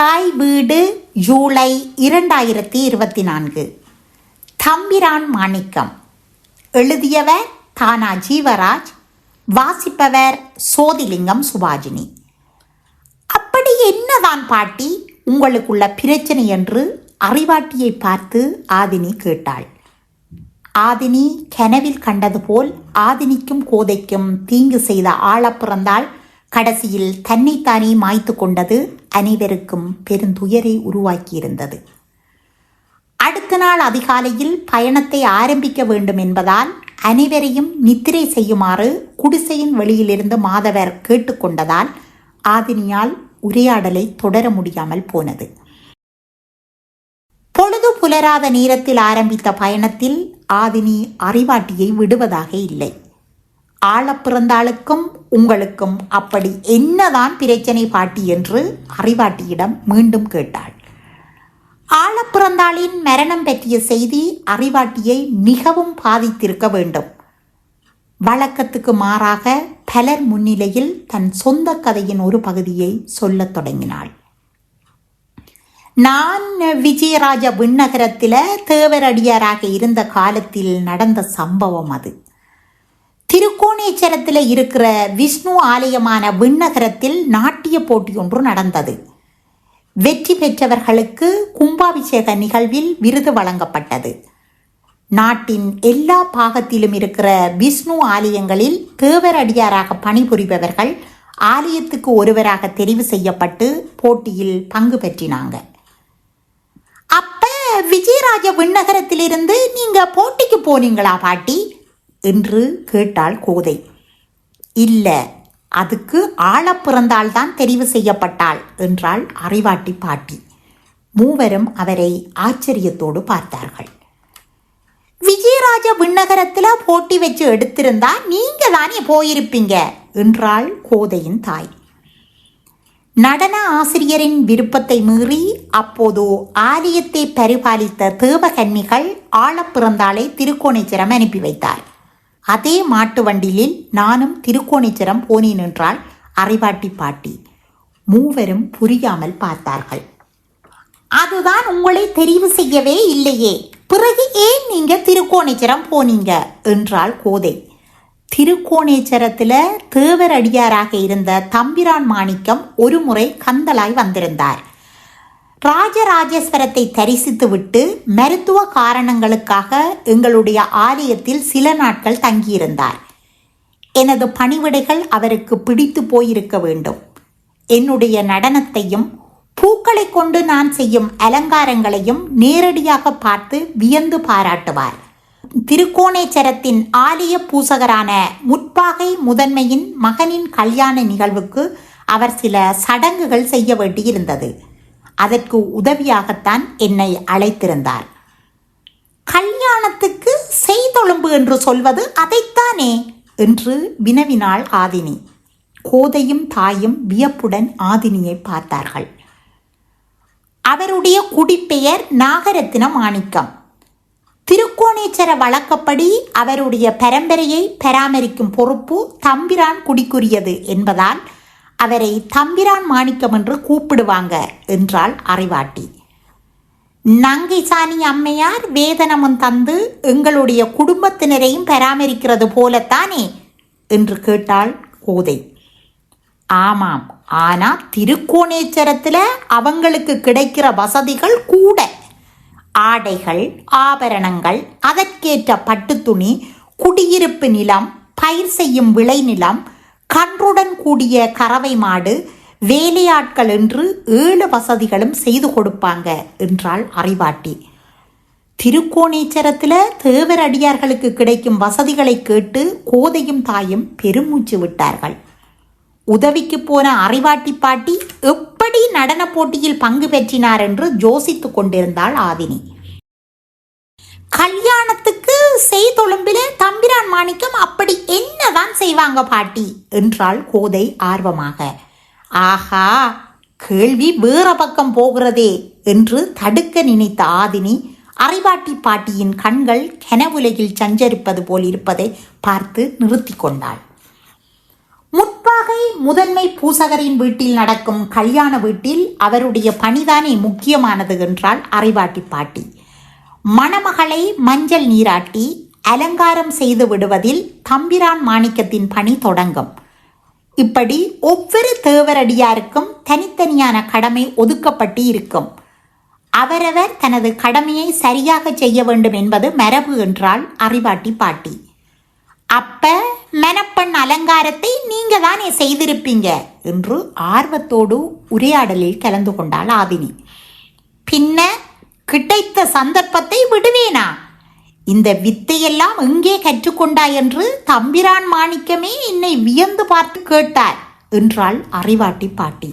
தாய் வீடு ஜூலை இரண்டாயிரத்தி இருபத்தி நான்கு. தம்பிரான் மாணிக்கம். எழுதியவர் தானா ஜீவராஜ் வாசிப்பவர் சோதிலிங்கம் சுபாஜினி. அப்படி என்னதான் பாட்டி உங்களுக்குள்ள பிரச்சனை என்று அறிவாட்டியை பார்த்து ஆதினி கேட்டாள். ஆதினி கனவில் கண்டது போல் ஆதினிக்கும் கோதைக்கும் தீங்கு செய்த ஆளப் பிறந்தாள் கடைசியில் தன்னைத்தானே மாய்த்து கொண்டது அனைவருக்கும் பெருந்துயரை உருவாக்கியிருந்தது. அடுத்த நாள் அதிகாலையில் பயணத்தை ஆரம்பிக்க வேண்டும் என்பதால் அனைவரையும் நித்திரை செய்யுமாறு குடிசையின் வெளியிலிருந்து மாதவர் கேட்டுக்கொண்டதால் ஆதினியால் உரையாடலை தொடர முடியாமல் போனது. பொழுது புலராத நேரத்தில் ஆரம்பித்த பயணத்தில் ஆதினி அறிவாட்டியை விடுவதாக இல்லை. ஆள பிறந்தாளுக்கும் உங்களுக்கும் அப்படி என்னதான் பிரச்சனை பாட்டி என்று அறிவாட்டியிடம் மீண்டும் கேட்டாள். ஆள பிறந்தாளின் மரணம் பற்றிய செய்தி அறிவாட்டியை மிகவும் பாதித்திருக்க வேண்டும். வழக்கத்துக்கு மாறாக பலர் முன்னிலையில் தன் சொந்த கதையின் ஒரு பகுதியை சொல்லத் தொடங்கினாள். நான் விஜயராஜ விண்ணகரத்தில் தேவரடியாராக இருந்த காலத்தில் நடந்த சம்பவம் அது. திருக்கோணேச்சரத்தில் இருக்கிற விஷ்ணு ஆலயமான விண்ணகரத்தில் நாட்டிய போட்டி ஒன்று நடந்தது. வெற்றி பெற்றவர்களுக்கு கும்பாபிஷேக நிகழ்வில் விருது வழங்கப்பட்டது. நாட்டின் எல்லா பாகத்திலும் இருக்கிற விஷ்ணு ஆலயங்களில் தேவரடியாராக பணிபுரிபவர்கள் ஆலயத்துக்கு ஒருவராக தெரிவு செய்யப்பட்டு போட்டியில் பங்கு பெற்றினாங்க. அப்ப விஜயராஜ விண்ணகரத்திலிருந்து நீங்க போட்டிக்கு போனீங்களா பாட்டி? என்று கேட்டாள் கோதை. இல்லை அதுக்கு ஆள பிறந்தால்தான் தெரிவு செய்யப்பட்டாள் என்றாள் அறிவாட்டி பாட்டி. மூவரும் அவரை ஆச்சரியத்தோடு பார்த்தார்கள். விஜயராஜ விண்ணகரத்தில் போட்டி வச்சு எடுத்திருந்தா நீங்க தானே போயிருப்பீங்க என்றாள் கோதையின் தாய். நடன ஆசிரியரின் விருப்பத்தை மீறி அப்போது ஆலயத்தை பரிபாலித்த தேவகன்னிகள் ஆழப்பிறந்தாளை திருக்கோணேச்சரம் அனுப்பி வைத்தார். அதே மாட்டு வண்டியில் நானும் திருக்கோணேச்சரம் போனேன் என்றால் அறிவாட்டி பாட்டி. மூவரும் புரியாமல் பார்த்தார்கள். அதுதான் உங்களை தெரிவு செய்யவே இல்லையே. பிறகு ஏன் நீங்க திருக்கோணேச்சரம் போனீங்க? என்றாள் கோதை. திருக்கோணேச்சரத்தில் தேவர் அடியாராக இருந்த தம்பிரான் மாணிக்கம் ஒரு முறை கந்தலாய் வந்திருந்தார். ராஜராஜேஸ்வரத்தை தரிசித்துவிட்டு மருத்துவ காரணங்களுக்காக எங்களுடைய ஆலயத்தில் சில நாட்கள் தங்கியிருந்தார். எனது பணிவிடைகள் அவருக்கு பிடித்து போயிருக்க வேண்டும். என்னுடைய நடனத்தையும் பூக்களை கொண்டு நான் செய்யும் அலங்காரங்களையும் நேரடியாக பார்த்து வியந்து பாராட்டுவார். திருக்கோணேச்சரத்தின் ஆலய பூசகரான முற்பாகை முதன்மையின் மகனின் கல்யாண நிகழ்வுக்கு அவர் சில சடங்குகள் செய்ய வேண்டியிருந்தது. அதற்கு உதவியாகத்தான் என்னை அழைத்திருந்தார். கல்யாணத்துக்கு செய்தொழும்பு என்று சொல்வது அதைத்தானே? என்று வினவினாள் ஆதினி. கோதையும் தாயும் வியப்புடன் ஆதினியை பார்த்தார்கள். அவருடைய குடிப்பெயர் நாகரத்தின மாணிக்கம். திருக்கோணேச்சர வழக்கப்படி அவருடைய பரம்பரையை பராமரிக்கும் பொறுப்பு தம்பிரான் குடிக்குரியது என்பதால் அவரை தம்பிரான் மாணிக்கம் என்று கூப்பிடுவாங்க என்றாள் அறிவாட்டி நங்கைசாணி அம்மையார் வேதனமும் தந்து எங்களுடைய குடும்பத்தினரையும் பராமரிக்கிறது போலத்தானே என்று கேட்டாள் கோதை. ஆமாம் ஆனா திருக்கோணேச்சரத்தில் அவங்களுக்கு கிடைக்கிற வசதிகள் கூட. ஆடைகள் ஆபரணங்கள் அதற்கேற்ற பட்டுத்துணி குடியிருப்பு நிலம் பயிர் செய்யும் விளைநிலம் கன்றுடன் கூடிய கறவை மாடு வேலையாட்கள் என்று ஏழு வசதிகளும் செய்து கொடுப்பாங்க என்றாள் அறிவாட்டி. திருக்கோணேச்சரத்தில் தேவர் அடியார்களுக்கு கிடைக்கும் வசதிகளை கேட்டு கோதையும் தாயும் பெருமூச்சு விட்டார்கள். உதவிக்கு போன அறிவாட்டி பாட்டி எப்படி நடன போட்டியில் பங்கு பெற்றினார் என்று ஜோசித்துக் கொண்டிருந்தாள் ஆதினி. கல்யாணத்துக்கு செய்தொழும்பில தம்பிரான் மாணிக்கம் அப்படி என்னதான் செய்வாங்க பாட்டி? என்றாள் கோதை ஆர்வமாக. ஆஹா கேள்வி வேற பக்கம் போகிறதே என்று தடுக்க நினைத்த ஆதினி அறிவாட்டி பாட்டியின் கண்கள் கெனவுலகில் சஞ்சரிப்பது போல் இருப்பதை பார்த்து நிறுத்தி கொண்டாள். முற்பாகை முதன்மை பூசகரின் வீட்டில் நடக்கும் கல்யாண வீட்டில் அவருடைய பணிதானே முக்கியமானது என்றால் அறிவாட்டி பாட்டி. மணமகளை மஞ்சள் நீராட்டி அலங்காரம் செய்து விடுவதில் தம்பிரான் மாணிக்கத்தின் பணி தொடங்கும். இப்படி ஒவ்வொரு தேவரடியாருக்கும் தனித்தனியான கடமை ஒதுக்கப்பட்டு இருக்கும். அவரவர் தனது கடமையை சரியாக செய்ய வேண்டும் என்பது மரபு என்றால் அறிவாட்டி பாட்டி. அப்ப மெனப்பெண் அலங்காரத்தை நீங்க தானே செய்திருப்பீங்க? என்று ஆர்வத்தோடு உரையாடலில் கலந்து கொண்டாள் ஆதினி. கிடைத்த சந்தர்ப்பத்தை விடுவேனா? இந்த வித்தையெல்லாம் எங்கே கற்றுக்கொண்டாய் என்று தம்பிரான் மாணிக்கமே என்னை வியந்து பார்த்து கேட்டார் என்றாள் அறிவாட்டி பாட்டி.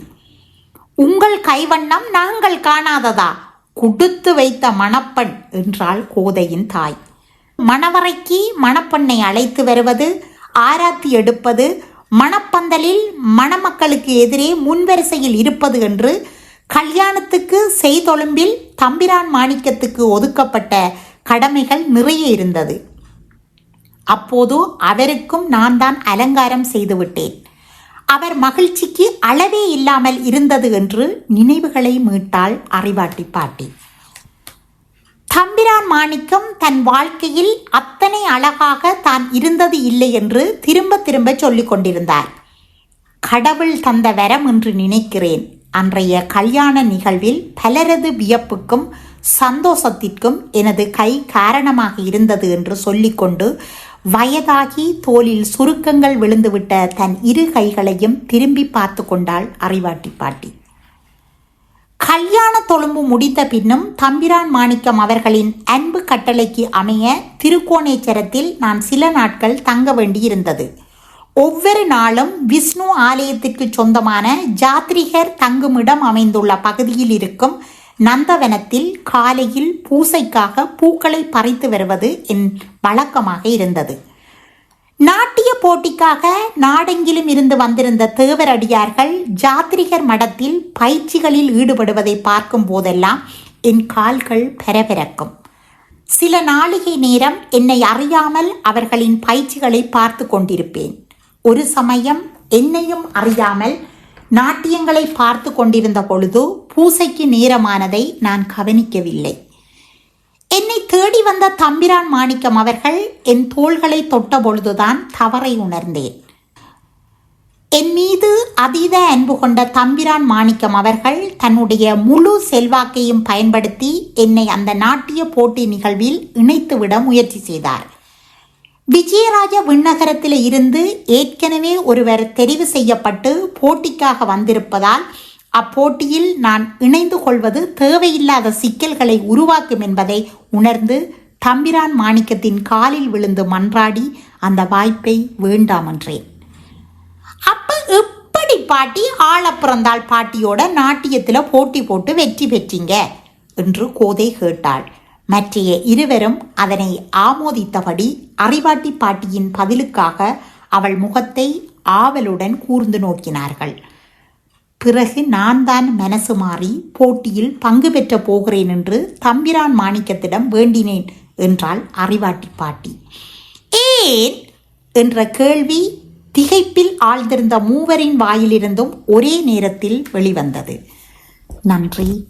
உங்கள் கைவண்ணம் நாங்கள் காணாததா? கொடுத்து வைத்த மணப்பெண் என்றாள் கோதையின் தாய். மணவரைக்கு மணப்பெண்ணை அழைத்து வருவது ஆராத்தி எடுப்பது மணப்பந்தலில் மணமக்களுக்கு எதிரே முன்வரிசையில் இருப்பது என்று கல்யாணத்துக்கு செய்தொழும்பில் தம்பிரான் மாணிக்கத்துக்கு ஒதுக்கப்பட்ட கடமைகள் நிறைய இருந்தது. அப்போது அவருக்கும் நான் தான் அலங்காரம் செய்துவிட்டேன். அவர் மகிழ்ச்சிக்கு அளவே இல்லாமல் இருந்தது என்று நினைவுகளை மீட்டாள் அறிவாட்டி பாட்டி. தம்பிரான் மாணிக்கம் தன் வாழ்க்கையில் அத்தனை அழகாக தான் இருந்தது இல்லை என்று திரும்ப திரும்ப சொல்லிக் கொண்டிருந்தார். கடவுள் தந்த வரம் என்று நினைக்கிறேன். அன்றைய கல்யாண நிகழ்வில் பலரது வியப்புக்கும் சந்தோஷத்திற்கும் எனது கை காரணமாக இருந்தது என்று சொல்லிக்கொண்டு வயதாகி தோலில் சுருக்கங்கள் விழுந்துவிட்ட தன் இரு கைகளையும் திரும்பி பார்த்து கொண்டாள் அறிவாட்டி பாட்டி. கல்யாண தொழும்பு முடித்த பின்னும் தம்பிரான் மாணிக்கம் அவர்களின் அன்பு கட்டளைக்கு அமைய திருக்கோணேச்சரத்தில் நான் சில நாட்கள் தங்க வேண்டியிருந்தது. ஒவ்வொரு நாளும் விஷ்ணு ஆலயத்திற்கு சொந்தமான ஜாத்ரிகர் தங்குமிடம் அமைந்துள்ள பகுதியில் இருக்கும் நந்தவனத்தில் காலையில் பூசைக்காக பூக்களை பறித்து வருவது என் வழக்கமாக இருந்தது. நாட்டிய போட்டிக்காக நாடெங்கிலும் இருந்து வந்திருந்த தேவரடியார்கள் ஜாத்ரிகர் மடத்தில் பயிற்சிகளில் ஈடுபடுவதை பார்க்கும் போதெல்லாம் என் கால்கள் பெரபெரக்கும். சில நாளிகை நேரம் என்னை அறியாமல் அவர்களின் பயிற்சிகளை பார்த்து கொண்டிருப்பேன். ஒரு சமயம் என்னையும் அறியாமல் நாட்டியங்களை பார்த்து கொண்டிருந்த பொழுது பூசைக்கு நேரமானதை நான் கவனிக்கவில்லை. என்னை தேடி வந்த தம்பிரான் மாணிக்கம் அவர்கள் என் தோள்களை தொட்ட பொழுதுதான் தவறை உணர்ந்தேன். என் மீது அதீத அன்பு கொண்ட தம்பிரான் மாணிக்கம் அவர்கள் தன்னுடைய முழு செல்வாக்கையும் பயன்படுத்தி என்னை அந்த நாட்டிய போட்டி நிகழ்வில் இணைத்துவிட முயற்சி செய்தார். விஜயராஜ விண்ணகரத்தில் இருந்து ஏற்கனவே ஒருவர் தெரிவு செய்யப்பட்டு போட்டிக்காக வந்திருப்பதால் அப்போட்டியில் நான் இணைந்து கொள்வது தேவையில்லாத சிக்கல்களை உருவாக்கும் என்பதை உணர்ந்து தம்பிரான் மாணிக்கத்தின் காலில் விழுந்து மன்றாடி அந்த வாய்ப்பை வேண்டாம் என்றேன். அப்ப எப்படி பாட்டி ஆள பிறந்தாள் பாட்டியோட நாட்டியத்தில் போட்டி போட்டு வெற்றி பெற்றீங்க என்று கோதை கேட்டாள். மற்றைய இருவரும் அதனை ஆமோதித்தபடி அறிவாட்டி பாட்டியின் பதிலுக்காக அவள் முகத்தை ஆவலுடன் கூர்ந்து நோக்கினார்கள். பிறகு நான் தான் மனசு மாறி போட்டியில் பங்கு பெற்ற போகிறேன் என்று தம்பிரான் மாணிக்கத்திடம் வேண்டினேன் என்றாள் அறிவாட்டி பாட்டி. ஏன்? என்ற கேள்வி திகைப்பில் ஆழ்ந்திருந்த மூவரின் வாயிலிருந்தும் ஒரே நேரத்தில் வெளிவந்தது. நன்றி.